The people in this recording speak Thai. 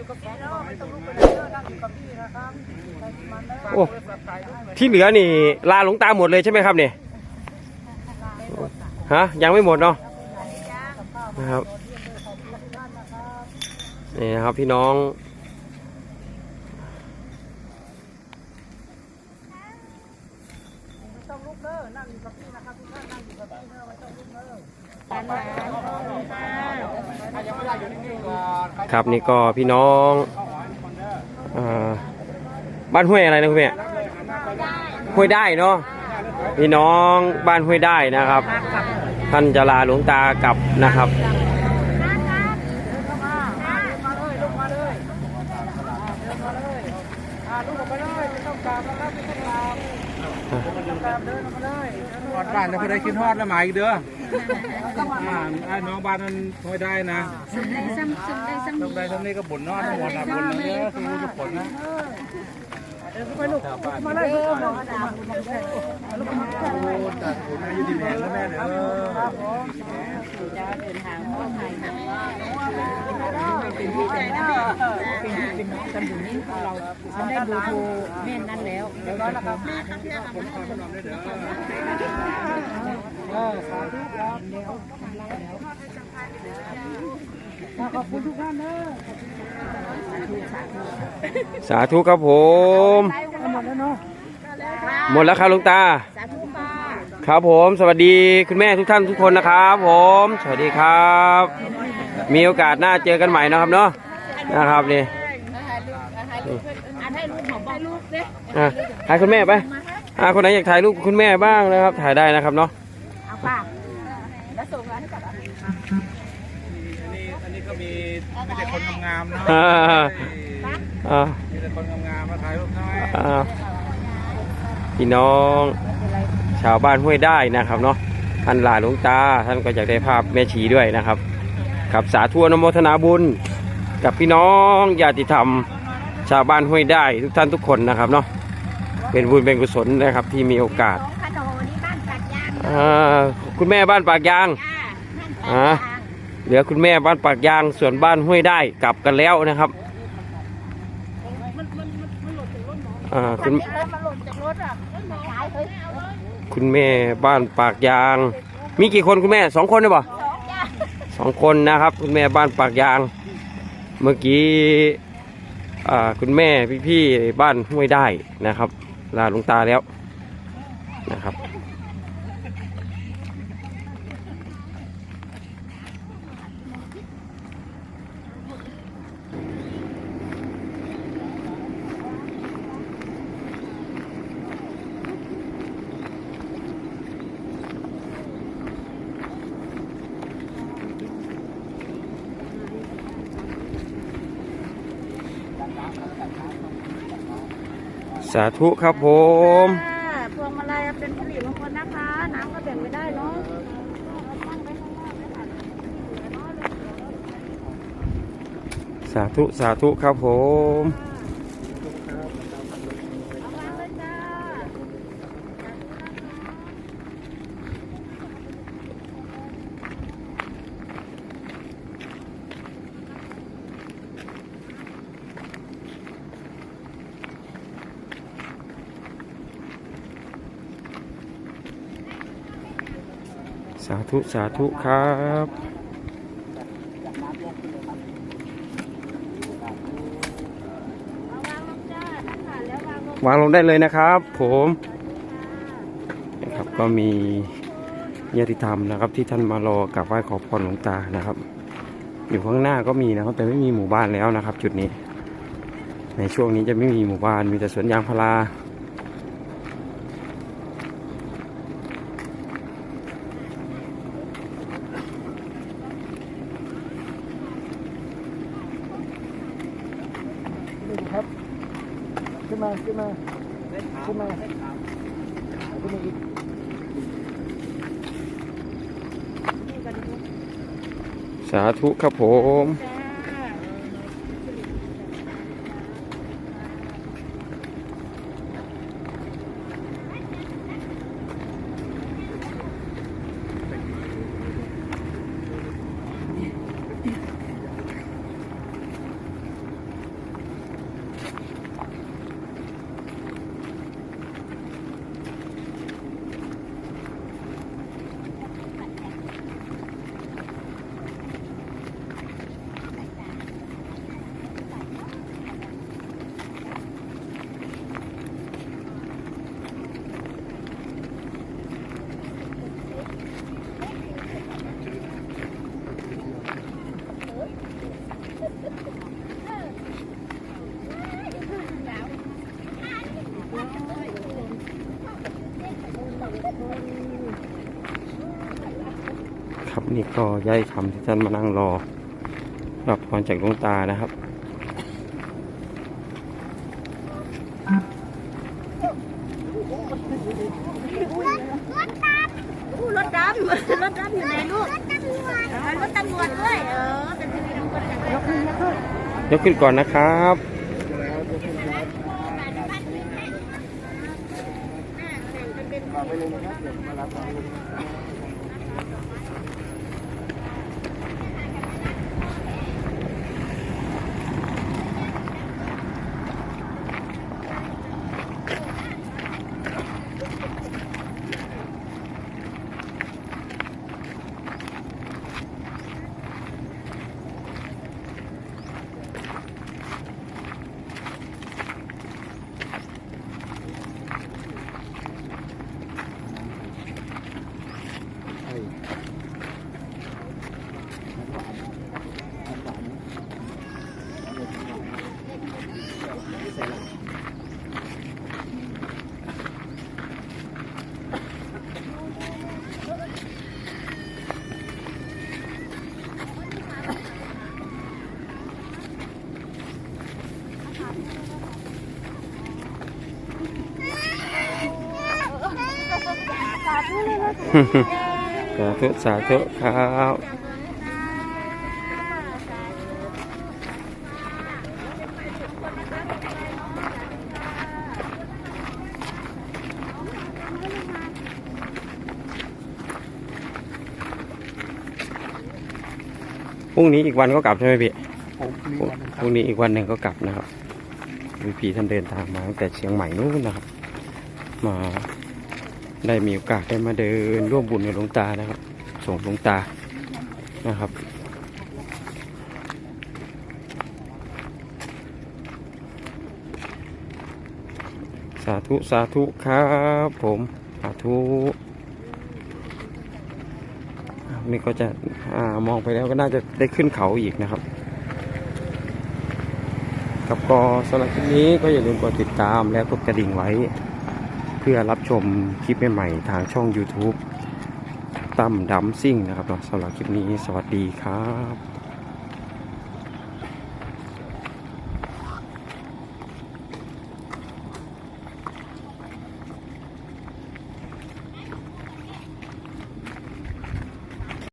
อยู่กับพี่เนไม่ต้องลุกไปไหนเด้อนั่งอยู่กับพี่นะครับใครมันเด้โอ้ที่เหลือนี่ลาหลวงตาหมดเลยใช่ไหมครับเนี่ยฮะยังไม่หมดเนาะนะครับนี่นะครับพี่น้อง ไม่ต้องลุกเด้อนั่งอยู่กับพี่นะครับทุกท่านนั่งอยู่กับพี่เด้อไม่ต้องลุกเด้อ ครับนี่ก็พี่น้องอ่าบ้านห้วยอะไรนะคุณแม่ห้วยได้เนาะพี่น้องบ้านห้วยได้นะครับ ท่านจะลาหลวงตากลับนะครับมาเลยลุกมาเลยเดินมาเลยอ่าลุกออกไปเลยไม่ต้องกราบนะครับไม่ต้องกราบไม่ต้องกราบเดินออกมาเลยฮอดบ้านจะพอได้คิดฮอดแล้วหมายอีกเด้อ อ่าไอ้น้องบ้านนั้นไม่ได้นะสำได้ซ้ำสำได้ซ้ำทำได้ทำนี้ก็บุญนอทั้งหมดนะบุญนะเด้อสู้ทุกคนนะเดินไปลูกมาเลยเดินมาคุณอายุดีแพงแล้วแม่เด้อครับผมเป็นที่ใจนะเป็นพี่เป็นน้ องกันอยู่นี่เราฉันได้ดูโทรแม่นั่นแล้วเดี๋ยวร้อนะครับเออสาธุครับเดี๋ยวขอบคุณทุกท่านเด้อสาธุครับผม หมดแล้วเนาะหมดแล้วครับลวงตา สาธุค่ะครับผม สวัสดีคุณแม่ทุกท่านทุกคนนะครับผม สวัสดีครับ มีโอกาสหน้าเจอกันใหม่นะครับเนาะนะครับนี่ อันให้ลูกหอมบอกลูกเด้อะถ่ายคุณแม่ไปอ่าคนไหนอยากถ่ายรูปคุณแม่บ้างนะครับ ถ่ายได้นะครับเนาะเอาป่ะแล้วส่งร้านให้กับอันนี้อันนี้ก็มีไม่แต่คนงามๆเนาะอ่าอ่ามีแต่คนงามๆมาถ่ายรูปน้อยอ่าพี่น้อง ชาวบ้านห้วยได้นะครับเนาะท่านหลานหลวงตาท่านก็อยากได้ภาพแม่ชีด้วยนะครับกับสาธุอนุโมทนาบุญ กับพี่น้องญาติธรรม ชาวบ้านห้วยได้ทุกท่านทุกคนนะครับเนาะเป็นบุญเป็นกุศลนะครับที่มีโอกาสขนมนี่บ้านปัดยางอ่าคุณแม่บ้านปากยางจ้าอ่าเหลือคุณแม่บ้านปากยาง ส่วนบ้านห้วยได้กลับกันแล้วนะครับอ่าคุณมันหล่นจากรถอะขายเฮ้ยคุณแม่บ้านปากยาง มีกี่คนคุณแม่สองคนได้ปะสองจ้าสองคนนะครับ คุณแม่บ้านปากยาง เมื่อกี้อ่า คุณแม่พี่ๆบ้านห้วยได้นะครับ ลาลุงตาแล้วนะครับ สาธุครับผมพวงมาลัยเป็นผลิตมงคลนะคะ น้ำก็แบ่งไม่ได้เนาะสาธุ สาธุครับผม สาธุ สาธุครับวางลงได้เลยนะครับ ผมนะครับก็มีญาติธรรมนะครับ ที่ท่านมารอกราบไหว้ขอพรหลวงตานะครับ อยู่ข้างหน้าก็มีนะครับ แต่ไม่มีหมู่บ้านแล้วนะครับ จุดนี้ ในช่วงนี้จะไม่มีหมู่บ้านมีแต่สวนยางพารา ครับขึ้น มาขึ้นมาขึ้นมาขึ้นมาอีกสาธุครับผม นี่ก็ย้ายคำที่ท่านมานั่งรอ รับพรจากหลวงตานะครับอู้รถดำรถดำอยู่ไหนลูกรถตำรวจรถตำรวจด้วยเออเป็นที่ตำรวจจับยกขึ้นยกขึ้นยกขึ้นก่อนนะครับ สาธุสาธุครับพรุ่งนี้อีกวันก็กลับใช่ไหมพี่พรุ่งพรุ่งนี้อีกวันหนึ่งก็กลับนะครับวีพีท่านเดินทางมาตั้งแต่เชียงใหม่นู้นนะครับ มา ได้มีโอกาสได้มาเดินร่วมบุญกับหลวงตานะครับ ส่งหลวงตานะครับ สาธุสาธุครับผม สาธุนี่ก็จะอามองไปแล้วก็น่าจะได้ขึ้นเขาอีกนะครับกับก็สำหรับคลิปนี้ก็อย่าลืมกดติดตามและกดกระดิ่งไว้ เพื่อรับชมคลิปใหม่ๆทางช่อง YouTube ตั้มดัมซิ่งนะครับสำหรับคลิปนี้สวัสดีครับ